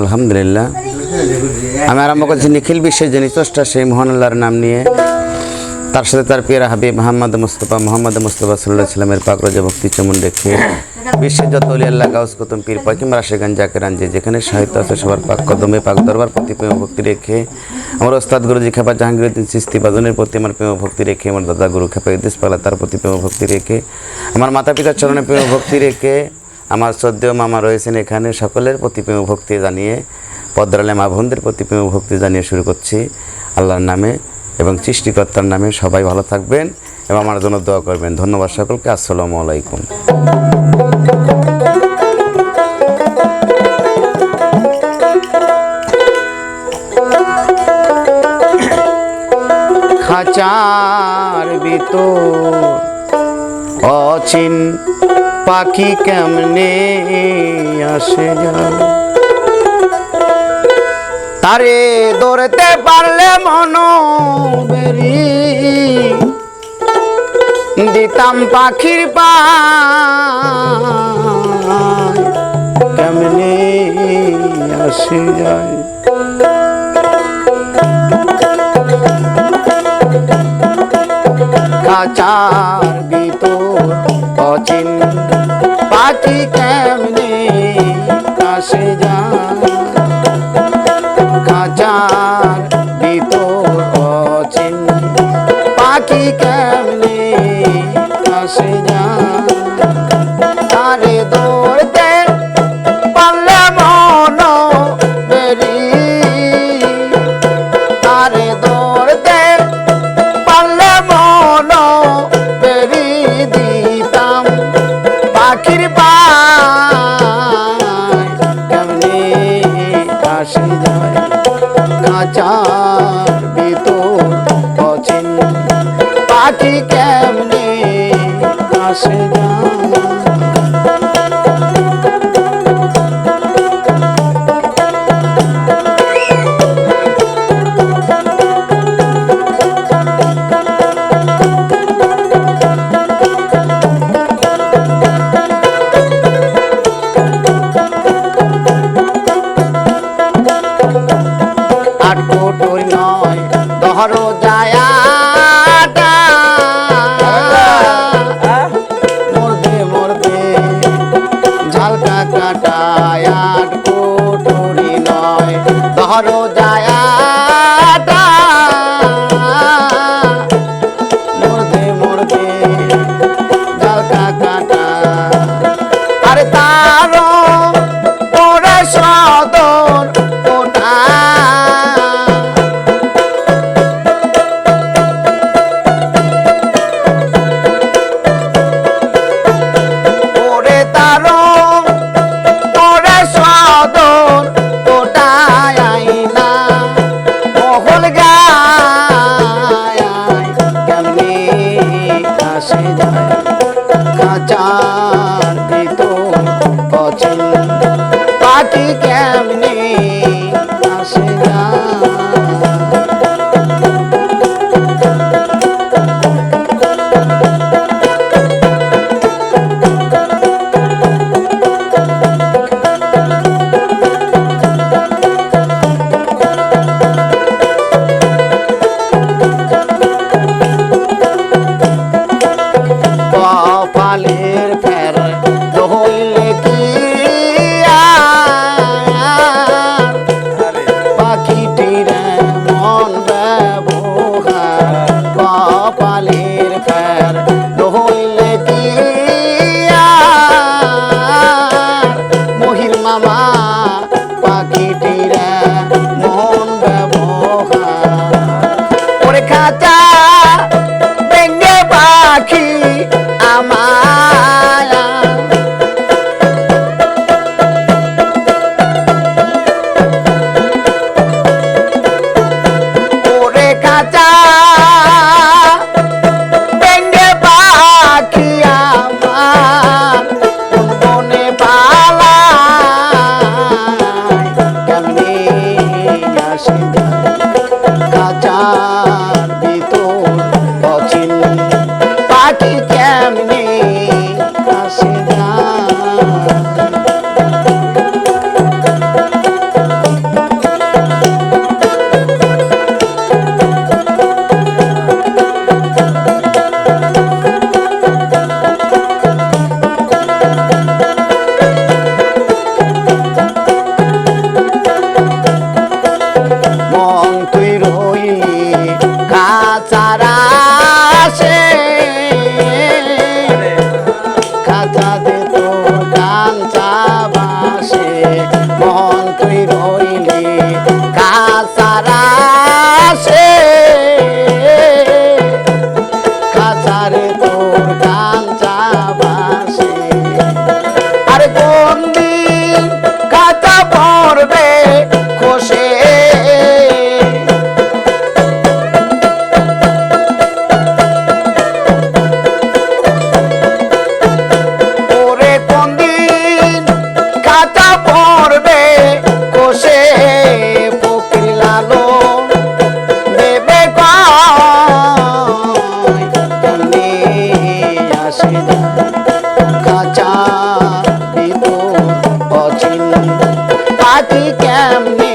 আলহামদুলিল্লাহ। আমি আরম্ভ করছি নিখিল বিশ্বের যিনি স্রষ্টা, সেই মোহন আল্লাহর নাম নিয়ে। তার সাথে তার পিয়ারা হাবিব মোহাম্মদ মুস্তফা মোহাম্মদ মুস্তফা সাল্লাহ সাল্লামের পাক রোজা ভক্তি চমন রেখে বিশ্বের যত অলি আল্লাহ, গাউস কুতুম, পীর পাকিম রাশেগান জাকেরান যে যেখানে সাহিত্য আছে, সবার পাক কদমে, পাক দরবার, প্রতি প্রেম ভক্তি রেখে। আমার ওস্তাদ গুরুজি খেপা জাহাঙ্গীরউদ্দিন সিস্তি, বাদনের প্রতি আমার প্রেম ভক্তি রেখে। আমার দাদা গুরু খেপা ইদ্দিস পালা তার প্রতি প্রেম ভক্তি রেখে। আমার মাতা পিতার চরণে প্রেম ভক্তি রেখে। আমার শ্রদ্ধেয় মামা রয়েছেন এখানে সকলের প্রতি প্রেম ভক্তি জানিয়ে পদ্রালে মা বোনদের প্রতি প্রেম ভক্তি জানিয়ে শুরু করছি। আল্লাহর নামে এবং সৃষ্টিকর্তার নামে সবাই ভালো থাকবেন এবং আমার জন্য দোয়া করবেন। ধন্যবাদ সকলকে। আসসালামু আলাইকুম। খাঁচার ভিতর অচিন পাখি কেমনে আসে যায়? তারে ধরতে পারলে মন বেরি দিতাম পাখির পা কেমনে আসে যায়? খাঁচার ভিতর অচিন পাখি কেমনে কাশে যায়? পাখি কেমনে আসে যায় আট কোটর আছে পাটি কেমনে আসে না Tuy Aki kya me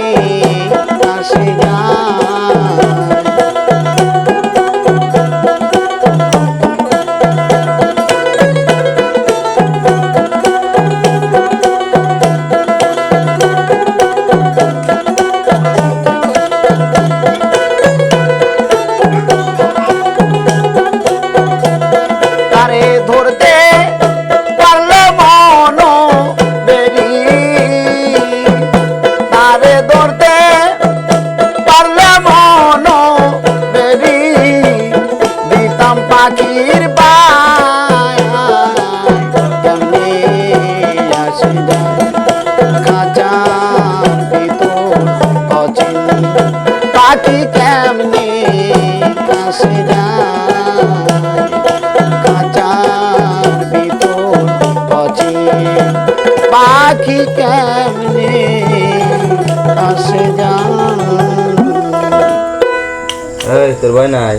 কেমনে যায় খাঁচার ভিতর অচিন পাখি কেমনে আসে যায় তোর ভাই নাই?